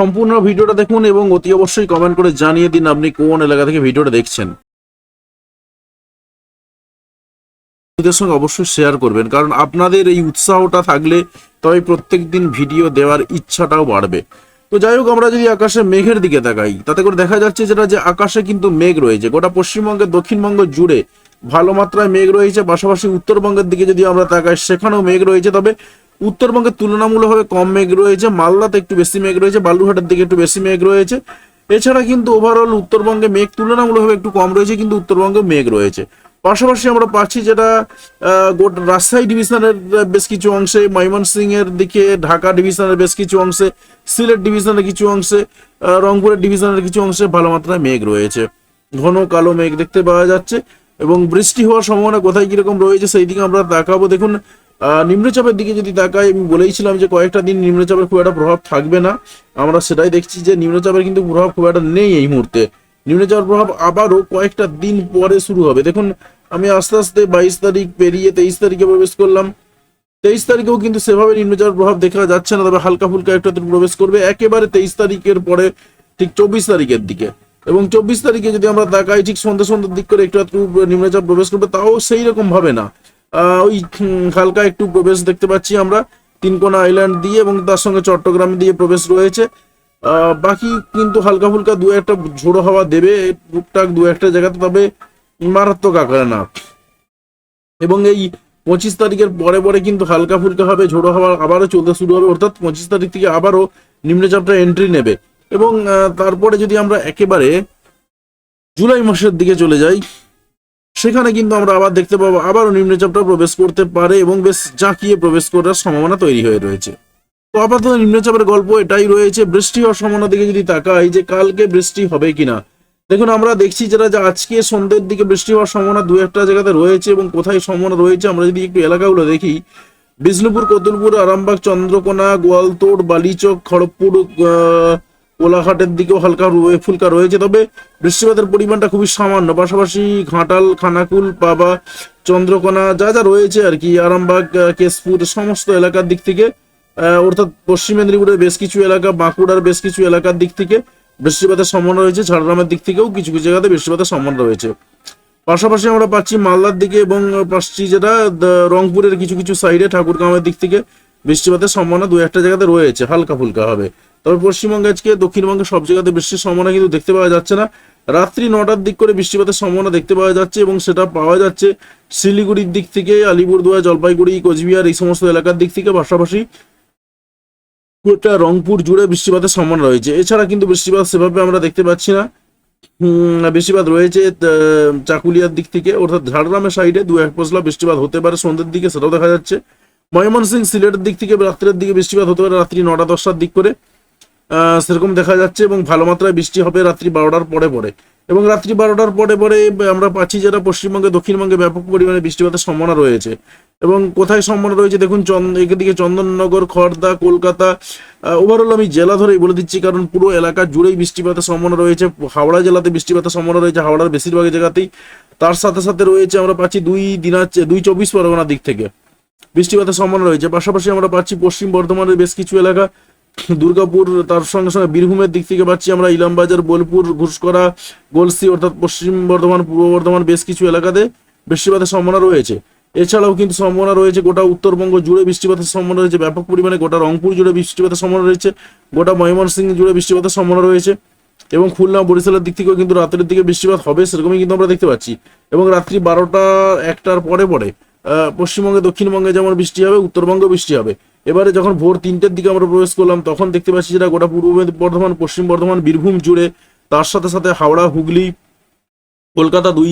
সম্পূর্ণ ভিডিওটা দেখুন এবং অতি অবশ্যই কমেন্ট করে জানিয়ে দিন আপনি কোন এলাকা থেকে ভিডিওটা দেখছেন। সঙ্গে অবশ্যই শেয়ার করবেন, কারণ আপনাদের এই উৎসাহটা থাকলে তবে প্রত্যেক দিন ভিডিও দেওয়ার ইচ্ছাটাও বাড়বে। তো যাই হোক, আমরা যদি আকাশে মেঘের দিকে তাকাই, তাতে করে দেখা যাচ্ছে যেটা যে আকাশে কিন্তু মেঘ রয়েছে। গোটা পশ্চিমবঙ্গের দক্ষিণবঙ্গ জুড়ে ভালো মাত্রায় মেঘ রয়েছে, পাশাপাশি উত্তরবঙ্গের দিকে যদি আমরা তাকাই, সেখানেও মেঘ রয়েছে। তবে উত্তরবঙ্গের তুলনামূলকভাবে কম মেঘ রয়েছে, মালদাতে একটু বেশি মেঘ রয়েছে, বালুরঘাটের দিকে একটু বেশি মেঘ রয়েছে। এছাড়া কিন্তু ওভারঅল উত্তরবঙ্গে মেঘ তুলনামূলকভাবে একটু কম রয়েছে, কিন্তু উত্তরবঙ্গে মেঘ রয়েছে। পাশাপাশি আমরা পাচ্ছি যেটা গোটা, রাজশাহী ডিভিশনের বেশ কিছু অংশে ময়মনসিং এর দিকে, ঢাকা ডিভিশনের বেশ কিছু অংশে, সিলেট ডিভিশনের কিছু অংশে রংপুরের ডিভিশনের কিছু অংশে ভালো মাত্রায় মেঘ রয়েছে। ঘন কালো মেঘ দেখতে পাওয়া যাচ্ছে এবং বৃষ্টি হওয়ার সম্ভাবনা কোথায় কীরকম রয়েছে সেই দিকে আমরা তাকাবো। দেখুন নিম্নচাপের দিকে যদি তাকাই, আমি বলেইছিলাম যে কয়েকটা দিন নিম্নচাপের খুব একটা প্রভাব থাকবে না। আমরা সেটাই দেখছি যে নিম্নচাপের কিন্তু প্রভাব খুব একটা নেই এই মুহূর্তে। নিম্নচাপের প্রভাব আবারও কয়েকটা দিন পরে শুরু হবে। দেখুন, আমি আস্তে আস্তে বাইশ তারিখ পেরিয়ে তেইশ তারিখে প্রবেশ করলাম। তেইশ তারিখেও কিন্তু সেভাবে নিম্নচাপের প্রভাব দেখা যাচ্ছে না, তবে হালকা ফুলকা একটু প্রবেশ করবে একেবারে তেইশ তারিখের পরে, ঠিক চব্বিশ তারিখের দিকে। এবং চব্বিশ তারিখে যদি আমরা তাকাই, ঠিক সন্ধ্যে সন্ধ্যের দিক করে একটু নিম্নচাপ প্রবেশ করবে, তাও সেই রকম ভাবে না। ওই হালকা একটু প্রবেশ দেখতে পাচ্ছি আমরা। তিনকোনা আইল্যান্ড দিয়ে এবং তার সঙ্গে চট্টগ্রাম দিয়ে প্রবেশ রয়েছে। বাকি কিন্তু হালকা ফুলকা দু একটা ঝোড়ো হাওয়া দেবে। টুকটাক দু একটা জায়গাতে, তবে মারাত্মক আকারে না। এবং এই পঁচিশ তারিখের পরে পরে কিন্তু হালকা ফুলকা হবে, ঝোড়ো হাওয়া আবারও চলতে শুরু হবে। অর্থাৎ পঁচিশ তারিখ থেকে আবারও নিম্নচাপটা এন্ট্রি নেবে। এবং তারপরে যদি আমরা একেবারে জুলাই মাসের দিকে চলে যাই সেখানে কিন্তু আমরা আবার দেখতে পাবো, আবারও নিম্নচাপটা প্রবেশ করতে পারে এবং বেশ জাঁকিয়ে প্রবেশ করার সম্ভাবনা তৈরি হয়ে রয়েছে। তো আপাতত নিম্নচাপের গল্প এটাই রয়েছে বৃষ্টি হওয়ার সম্ভাবনা দিকে যদি তাকাই যে কালকে বৃষ্টি হবে কিনা। দেখুন, আমরা দেখছি যেটা যে আজকে সন্ধ্যের দিকে বৃষ্টি হওয়ার সম্ভাবনা দু একটা জায়গাতে রয়েছে এবং কোথায় সম্ভাবনা রয়েছে, আমরা যদি একটু এলাকাগুলো দেখি। বিষ্ণুপুর, কতুলপুর, আরামবাগ, চন্দ্রকোনা, গোয়ালতোড়, বালিচক, খড়গপুর কোলাঘাটের দিকেও হালকা রয়ে- ফুলকা রয়েছে, তবে বৃষ্টিপাতের পরিমাণটা খুবই সামান্য। পাশাপাশি ঘাটাল, খানাকুল, পাবা, চন্দ্রকোনা যা যা রয়েছে আর কি, আরামবাগ কেশপুর, সমস্ত এলাকার দিক থেকে অর্থাৎ পশ্চিম মেদিনীপুরের বেশ কিছু এলাকা, বাঁকুড়ার বেশ কিছু এলাকার দিক থেকে বৃষ্টিপাতের সম্ভাবনা রয়েছে, ঝাড়গ্রামের দিক থেকেও কিছু কিছু জায়গাতে বৃষ্টিপাতের সম্ভাবনা রয়েছে। পাশাপাশি আমরা পাচ্ছি মালদার দিকে এবং পাচ্ছি যেটা রংপুরের কিছু কিছু সাইডে ঠাকুরগাঁওয়ের দিক থেকে বৃষ্টিপাতের সম্ভাবনা দু একটা জায়গাতে রয়েছে, হালকা ফুলকা হবে। তবে পশ্চিমবঙ্গে আজকে দক্ষিণবঙ্গে সব জায়গাতে বৃষ্টির সম্ভাবনা কিন্তু দেখতে পাওয়া যাচ্ছে না। রাত্রি নটার দিক করে বৃষ্টিপাতের সম্ভাবনা দেখতে পাওয়া যাচ্ছে এবং সেটা পাওয়া যাচ্ছে শিলিগুড়ির দিক থেকে, আলিপুরদুয়ার, জলপাইগুড়ি, কোচবিহার এই সমস্ত এলাকার দিক থেকে পাশাপাশি গোটা রংপুর জুড়ে বৃষ্টিপাতের সম্ভাবনা রয়েছে। এছাড়া কিন্তু বৃষ্টিপাত সেভাবে আমরা দেখতে পাচ্ছি না। বৃষ্টিপাত রয়েছে চাকুলিয়ার দিক থেকে, অর্থাৎ ঝাড়গ্রামের সাইডে দু এক পশলা বৃষ্টিপাত হতে পারে, সন্ধ্যের দিকে সেটাও দেখা যাচ্ছে। ময়মনসিং সিলেটের দিক থেকে রাত্রের দিকে বৃষ্টিপাত হতে পারে, রাত্রি নটা দশটার দিক করে। সেরকম দেখা যাচ্ছে এবং ভালো মাত্রায় বৃষ্টি হবে রাত্রি বারোটার পরে পরে। এবং রাত্রি বারোটার পরে পরে আমরা পাচ্ছি যেটা পশ্চিমবঙ্গে, দক্ষিণবঙ্গে ব্যাপক পরিমাণে বৃষ্টিপাতের সম্ভাবনা রয়েছে। এবং কোথায় সম্ভাবনা রয়েছে? দেখুন এদিকে চন্দননগর খড়দা কলকাতা ওভারঅল আমি জেলা ধরেই বলে দিচ্ছি, কারণ পুরো এলাকা জুড়েই বৃষ্টিপাতের সম্ভাবনা রয়েছে। হাওড়া জেলাতে বৃষ্টিপাতের সম্ভাবনা রয়েছে, হাওড়ার বেশিরভাগ জায়গাতেই। তার সাথে সাথে রয়েছে, আমরা পাচ্ছি দুই দিনাজ দুই চব্বিশ পরগনার দিক থেকে বৃষ্টিপাতের সম্ভাবনা রয়েছে। পাশাপাশি আমরা পাচ্ছি পশ্চিম বর্ধমানের বেশ কিছু এলাকা দুর্গাপুর, তার সঙ্গে সঙ্গে বীরভূমের দিক থেকে পাচ্ছি আমরা ইলামবাজার, বোলপুর ঘুষকরা গোলসি অর্থাৎ পশ্চিম বর্ধমান, পূর্ব বর্ধমান বেশ কিছু এলাকাতে বৃষ্টিপাতের সম্ভাবনা রয়েছে। এছাড়াও কিন্তু সম্ভাবনা রয়েছে গোটা উত্তরবঙ্গ জুড়ে বৃষ্টিপাতের সম্ভাবনা রয়েছে, ব্যাপক পরিমাণে গোটা রংপুর জুড়ে বৃষ্টিপাতের সম্ভাবনা রয়েছে, গোটা ময়মনসিংহ জুড়ে বৃষ্টিপাতের সম্ভাবনা রয়েছে এবং খুলনা, বরিশালের দিক থেকেও কিন্তু রাতের দিকে বৃষ্টিপাত হবে সেরকমই কিন্তু আমরা দেখতে পাচ্ছি। এবং রাত্রি বারোটা, একটার পরে পরে পশ্চিমবঙ্গে, দক্ষিণবঙ্গে যেমন বৃষ্টি হবে উত্তরবঙ্গে বৃষ্টি হবে। এবারে যখন ভোর তিনটের দিকে আমরা প্রবেশ করলাম, তখন দেখতে পাচ্ছি যেটা গোটা পূর্ব বর্ধমান, পশ্চিম বর্ধমান, বীরভূম জুড়ে, তার সাথে সাথে হাওড়া, হুগলি, কলকাতা দুই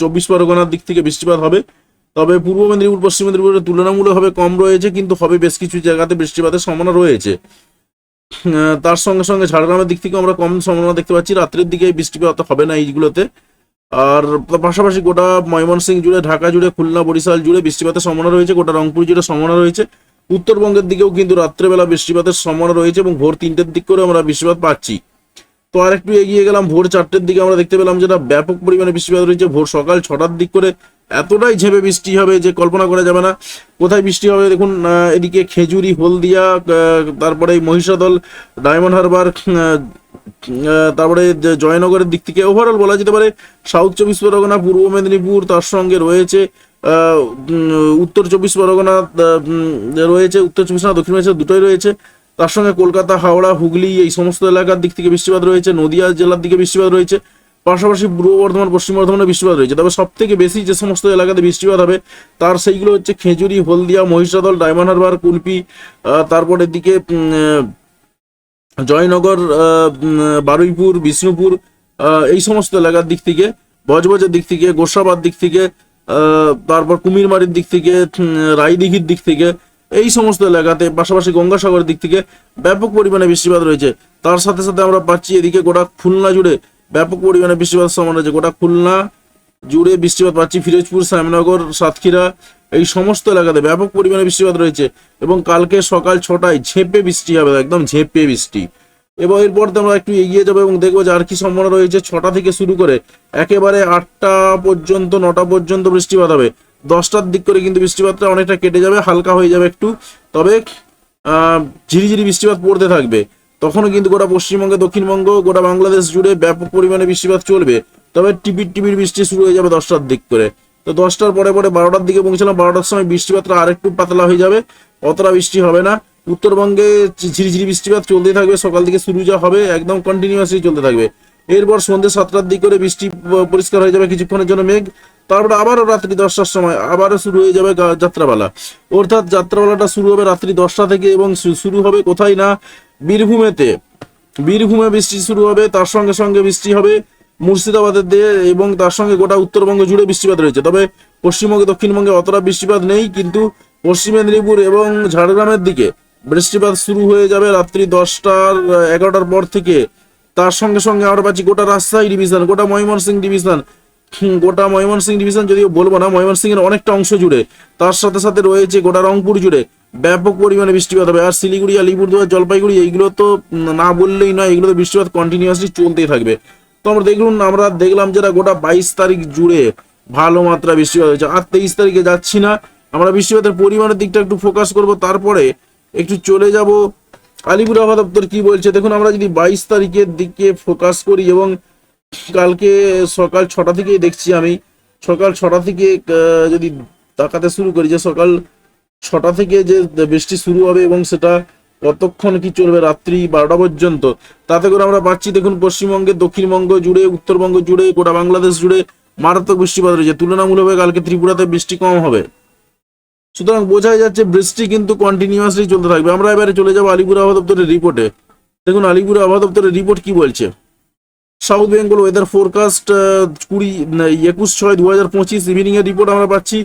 চব্বিশ পরগনার দিক থেকে বৃষ্টিপাত হবে। তবে পূর্ব মেদিনীপুর, পশ্চিম মেদিনীপুরের তুলনামূলকভাবে কম রয়েছে, কিন্তু হবে বেশ কিছু জায়গাতে বৃষ্টিপাতের সম্ভাবনা রয়েছে। তার সঙ্গে সঙ্গে ঝাড়গ্রামের দিক থেকে আমরা কম সম্ভাবনা দেখতে পাচ্ছি। রাত্রের দিকে বৃষ্টিপাত হবে না এইগুলোতে। আর পাশাপাশি গোটা ময়মনসিংহ জুড়ে, ঢাকা জুড়ে, খুলনা, বরিশাল জুড়ে বৃষ্টিপাতের সম্ভাবনা রয়েছে, গোটা রংপুর জুড়ে সম্ভাবনা রয়েছে। উত্তরবঙ্গের দিকেও কিন্তু রাত্রেবেলা বৃষ্টিপাতের সম্ভাবনা রয়েছে এবং ভোর তিনটের দিক করে আমরা বৃষ্টিপাত পাচ্ছি। তো আর একটু এগিয়ে গেলাম, ভোর চারটের দিকে আমরা দেখতে পেলাম যেটা ব্যাপক পরিমাণে বৃষ্টিপাত রয়েছে। ভোর সকাল ছটার দিক করে এতটাই ঝেপে বৃষ্টি হবে যে কল্পনা করা যাবে না। কোথায় বৃষ্টি হবে দেখুন এদিকে খেজুরি, হলদিয়া তারপরে মহিষাদল, ডায়মন্ড হারবার তারপরে জয়নগরের দিক থেকে ওভারঅল বলা যেতে পারে সাউথ চব্বিশ পরগনা, পূর্ব মেদিনীপুর তার সঙ্গে রয়েছে উত্তর চব্বিশ পরগনা রয়েছে, উত্তর চব্বিশ পরগনা, দক্ষিণ পরগনা দুটোই রয়েছে। তার সঙ্গে কলকাতা, হাওড়া, হুগলি এই সমস্ত এলাকার দিক থেকে বৃষ্টিপাত রয়েছে, নদিয়া জেলার দিকে বৃষ্টিপাত রয়েছে, পাশাপাশি পূর্ব বর্ধমান, পশ্চিম বর্ধমানে বৃষ্টিপাত রয়েছে। তবে সব থেকে বেশি যে সমস্ত এলাকাতে বৃষ্টিপাত হবে, তার সেইগুলো হচ্ছে খেজুরি, হলদিয়া, মহিষাদল, ডায়মন্ড হারবার, কুলপি তারপরের দিকে জয়নগর বারুইপুর, বিষ্ণুপুর এই সমস্ত এলাকার দিক থেকে, বজবজের দিক থেকে, গোসাবাদ দিক থেকে তারপর কুমিরমারির দিক থেকে রায়দিঘির দিক থেকে, এই সমস্ত এলাকাতে, পাশাপাশি গঙ্গাসাগরের দিক থেকে ব্যাপক পরিমাণে বৃষ্টিপাত রয়েছে। তার সাথে সাথে আমরা পাচ্ছি এদিকে গোটা খুলনা জুড়ে ব্যাপক পরিমাণে বৃষ্টিপাত সমান রয়েছে গোটা খুলনা জুড়ে বৃষ্টিপাত পাচ্ছি, ফিরোজপুর, শ্যামনগর, সাতক্ষীরা, এই সমস্ত এলাকাতে ব্যাপক পরিমাণে বৃষ্টিপাত রয়েছে এবং কালকে সকাল ছটায় ঝেপে বৃষ্টি হবে, একদম ঝেপে বৃষ্টি। এবং এরপর আমরা একটু এগিয়ে যাব এবং দেখব যে আর কি সম্ভাবনা রয়েছে। ছটা থেকে শুরু করে একেবারে আটটা পর্যন্ত, নটা পর্যন্ত বৃষ্টিপাত হবে। দশটার দিক করে কিন্তু বৃষ্টিপাতটা অনেকটা কেটে যাবে, হালকা হয়ে যাবে একটু। তবে ঝিরিঝিরি বৃষ্টিপাত পড়তে থাকবে। তখনও কিন্তু গোটা পশ্চিমবঙ্গে, দক্ষিণবঙ্গ, গোটা বাংলাদেশ জুড়ে ব্যাপক পরিমাণে বৃষ্টিপাত চলবে। তবে টিপির টিপির বৃষ্টি শুরু হয়ে যাবে দশটার দিক করে। তো দশটার পরে পরে বারোটার দিকে পৌঁছলাম, বারোটার সময় বৃষ্টিপাতটা আরেকটু পাতলা হয়ে যাবে, অতটা বৃষ্টি হবে না। উত্তরবঙ্গে ঝিরিঝিরি বৃষ্টিপাত চলতে থাকবে, সকাল থেকে শুরু যা হবে একদম কন্টিনিউয়াসলি চলতে থাকবে। এরপর সন্ধ্যে সাতটার দিক করে বৃষ্টি পরিষ্কার হয়ে যাবে, কিছুক্ষণের জন্য মেঘ। তারপরে আবারও রাত্রি দশটার সময় আবারও শুরু হয়ে যাবে যাত্রাপালা। অর্থাৎ যাত্রাপালাটা শুরু হবে রাত্রি দশটা থেকে এবং শুরু হবে কোথায় না, বীরভূমেতে। বীরভূমে বৃষ্টি শুরু হবে, তার সঙ্গে সঙ্গে বৃষ্টি হবে। মুর্শিদাবাদের দিয়ে এবং তার সঙ্গে গোটা উত্তরবঙ্গ জুড়ে বৃষ্টিপাত রয়েছে। তবে পশ্চিমবঙ্গে, দক্ষিণবঙ্গে অতটা বৃষ্টিপাত নেই, কিন্তু পশ্চিম মেদিনীপুর এবং ঝাড়গ্রামের দিকে বৃষ্টিপাত শুরু হয়ে যাবে রাত্রি দশটার এগারোটার পর থেকে। তার সঙ্গে সঙ্গে আমরা পাচ্ছি গোটা রাজশাহী ডিভিশন, গোটা ময়মনসিংহ ডিভিশন গোটা ময়মনসিংহ ডিভিশন যদিও বলব না, ময়মনসিংহের অনেকটা অংশ জুড়ে। তার সাথে সাথে রয়েছে গোটা রংপুর জুড়ে ব্যাপক পরিমাণে বৃষ্টিপাত হবে। আর শিলিগুড়ি, আলিপুরদুয়ার, জলপাইগুড়ি, এইগুলো তো না বললেই নয় এগুলো তো বৃষ্টিপাত কন্টিনিউয়াসলি চলতেই থাকবে। তো আমরা দেখুন আমরা দেখলাম যেটা গোটা বাইশ তারিখ জুড়ে ভালো মাত্রা বৃষ্টিপাত হয়েছে। আর তেইশ তারিখে যাচ্ছি না। আমরা বৃষ্টিপাতের পরিমাণের দিকটা একটু ফোকাস করব, তারপরে একটু চলে যাব। আলিপুর আবহাওয়া দপ্তর কি বলছে? দেখুন, আমরা যদি বাইশ তারিখের দিকে ফোকাস করি এবং কালকে সকাল ছটা থেকেই দেখছি আমি, সকাল ছটা থেকে যদি তাকাতে শুরু করি যে সকাল ছটা থেকে যে বৃষ্টি শুরু হবে এবং সেটা কতক্ষণ কি চলবে রাত্রি বারোটা পর্যন্ত? তাতে করে আমরা পাচ্ছি দেখুন পশ্চিমবঙ্গে, দক্ষিণবঙ্গ জুড়ে, উত্তরবঙ্গ জুড়ে, গোটা বাংলাদেশ জুড়ে মারাত্মক বৃষ্টিপাত রয়েছে। তুলনামূলকভাবে কালকে ত্রিপুরাতে বৃষ্টি কম হবে। সুতরাং বোঝাই যাচ্ছে বৃষ্টি কিন্তু কন্টিনিউয়াসলি চলতে থাকবে। আমরা এবারে চলে যাব আলিপুর আবহাওয়া দপ্তরের রিপোর্টে দেখুন, আলিপুর আবহাওয়া দপ্তরের রিপোর্ট কি বলছে? সাউথ বেঙ্গল ওয়েদার ফোরকাস্ট কুড়ি একুশ ছয় দু হাজার পঁচিশ ইভিনিং এর রিপোর্ট আমরা পাচ্ছি।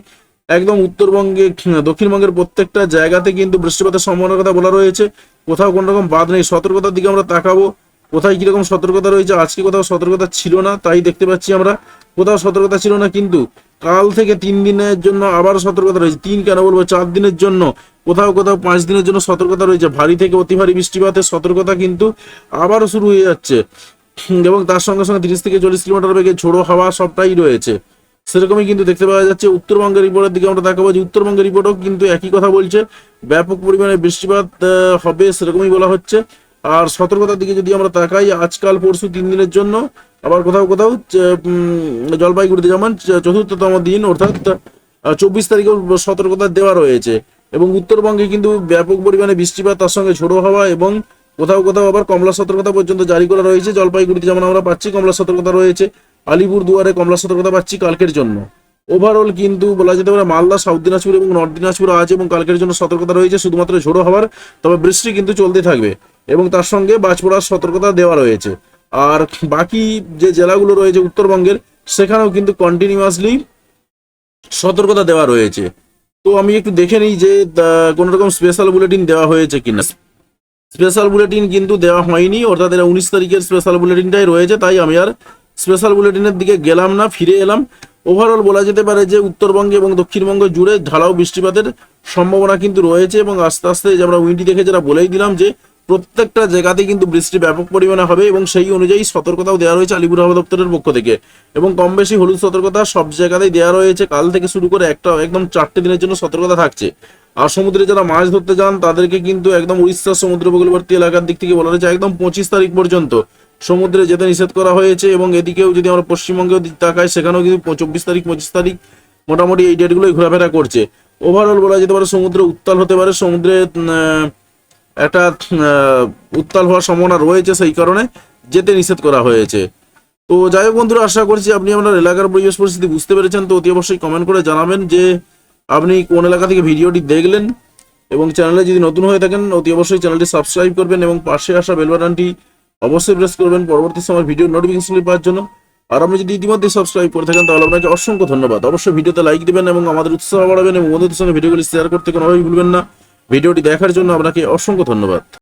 একদম উত্তরবঙ্গে দক্ষিণবঙ্গের প্রত্যেকটা জায়গাতে কিন্তু বৃষ্টিপাতের সম্ভাবনার কথা বলা রয়েছে। কোথাও কোনো রকম বাদ নেই। সতর্কতার দিকে আমরা তাকাবো। কোথায় কীরকম সতর্কতা রয়েছে? আজকে কোথাও সতর্কতা ছিল না, তাই দেখতে পাচ্ছি আমরা। কোথাও সতর্কতা ছিল না কিন্তু কাল থেকে তিন দিনের জন্য আবার সতর্কতা রয়েছে। তিন কেন বলব? চার দিনের জন্য। কোথাও কোথাও পাঁচ দিনের জন্য সতর্কতা রয়েছে। ভারী থেকে অতি ভারী বৃষ্টিপাতের সতর্কতা কিন্তু আবারও শুরু হয়ে যাচ্ছে। এবং তার সঙ্গে সঙ্গে তিরিশ থেকে চল্লিশ কিলোমিটার বেগে ঝোড়ো হাওয়া সবটাই রয়েছে। সেরকমই কিন্তু দেখতে পাওয়া যাচ্ছে উত্তরবঙ্গের রিপোর্টের দিকে আমরা দেখাবো যে উত্তরবঙ্গের রিপোর্টও কিন্তু একই কথা বলছে। ব্যাপক পরিমাণে বৃষ্টিপাত হবে সেরকমই বলা হচ্ছে। আর সতর্কতার দিকে যদি আমরা তাকাই, আজকাল পরশু তিন দিনের জন্য আবার কোথাও কোথাও জলপাইগুড়িতে যেমন চতুর্থতম দিন, অর্থাৎ চব্বিশ তারিখেও সতর্কতা দেওয়া রয়েছে। এবং উত্তরবঙ্গে কিন্তু ব্যাপক পরিমাণে বৃষ্টিপাত, তার সঙ্গে ঝোড়ো হওয়া এবং কোথাও কোথাও আবার কমলা সতর্কতা পর্যন্ত জারি করা রয়েছে। জলপাইগুড়িতে যেমন আমরা পাচ্ছি, কমলা সতর্কতা রয়েছে। আলিপুর দুয়ারে কমলা সতর্কতা পাচ্ছি কালকের জন্য। ওভারঅল কিন্তু বলা যেতে পারে মালদা সাউথ দিনাজপুর এবং নর্থ দিনাজপুর আছে এবং কালকের জন্য সতর্কতা রয়েছে, শুধুমাত্র ঝোড়ো হওয়ার, তবে বৃষ্টি কিন্তু চলতে থাকবে এবং তার সঙ্গে বাজ সতর্কতা দেওয়া রয়েছে। আর বাকি যে জেলাগুলো রয়েছে উত্তরবঙ্গের, সেখানেও কিন্তু কন্টিনিউয়াসলি সতর্কতা দেওয়া রয়েছে। তো আমি একটু দেখে নিই যে কোনো রকম স্পেশাল বুলেটিন দেওয়া হয়েছে কিনা। স্পেশাল বুলেটিন কিন্তু দেওয়া হয়নি, অর্থাৎ উনিশ তারিখের স্পেশাল বুলেটিনটাই রয়েছে, তাই আমি আর স্পেশাল বুলেটিনের দিকে গেলাম না, ফিরে এলাম। ওভারঅল বলা যেতে পারে যে উত্তরবঙ্গে এবং দক্ষিণবঙ্গ জুড়ে ঢালাও বৃষ্টিপাতের সম্ভাবনা কিন্তু রয়েছে এবং আস্তে আস্তে আমরা উইন্ডি দেখে যেটা বলেই দিলাম যে প্রত্যেকটা জায়গাতে কিন্তু বৃষ্টি ব্যাপক পরিমাণে হবে এবং সেই অনুযায়ী সতর্কতাও দেওয়া রয়েছে আলিপুর আবহাওয়া দপ্তরের পক্ষ থেকে। এবং কম বেশি হলুদ সতর্কতা সব জায়গাতেই দেওয়া রয়েছে। কাল থেকে শুরু করে একটা একদম চারটে দিনের জন্য সতর্কতা থাকছে। আর সমুদ্রে যারা মাছ ধরতে যান, তাদেরকে কিন্তু একদম উড়িষ্যার সমুদ্র উপকূলবর্তী এলাকার দিক থেকে বলা রয়েছে একদম পঁচিশ তারিখ পর্যন্ত। সমুদ্রে যেতে নিষেধ করা হয়েছে এবং এদিকেও যদি আমরা পশ্চিমবঙ্গেও তাকাই, সেখানেও কিন্তু চব্বিশ তারিখ, পঁচিশ তারিখ মোটামুটি এই ডেটগুলোই ঘোরাফেরা করছে। ওভারঅল বলা যেতে পারে সমুদ্র উত্তাল হতে পারে, সমুদ্রে একটা উত্তাল হওয়ার সম্ভাবনা রয়েছে সেই কারণে যেতে নিষেধ করা হয়েছে। তো যাই হোক বন্ধুরা, আশা করছি আপনি আপনার এলাকার পরিবেশ পরিস্থিতি বুঝতে পেরেছেন, তো অতি অবশ্যই কমেন্ট করে জানাবেন যে আপনি কোন এলাকা থেকে ভিডিওটি দেখলেন এবং চ্যানেলে যদি নতুন হয়ে থাকেন, অতি অবশ্যই চ্যানেলটি সাবস্ক্রাইব করবেন এবং পাশে আসা বেল বাটনটি অবশ্যই প্রেস করবেন, পরবর্তী সময় ভিডিও নোটিফিকেশন পাওয়ার জন্য। আর আপনি যদি ইতিমধ্যে সাবস্ক্রাইব করে থাকেন, তাহলে আপনাকে অসংখ্য ধন্যবাদ। অবশ্যই ভিডিওতে লাইক দিবেন এবং আমাদের উৎসাহ বাড়াবেন এবং বন্ধুদের সঙ্গে ভিডিওগুলি শেয়ার করতে কোনোভাবেই ভুলবেন না। ভিডিওটি দেখার জন্য আপনাকে অসংখ্য ধন্যবাদ।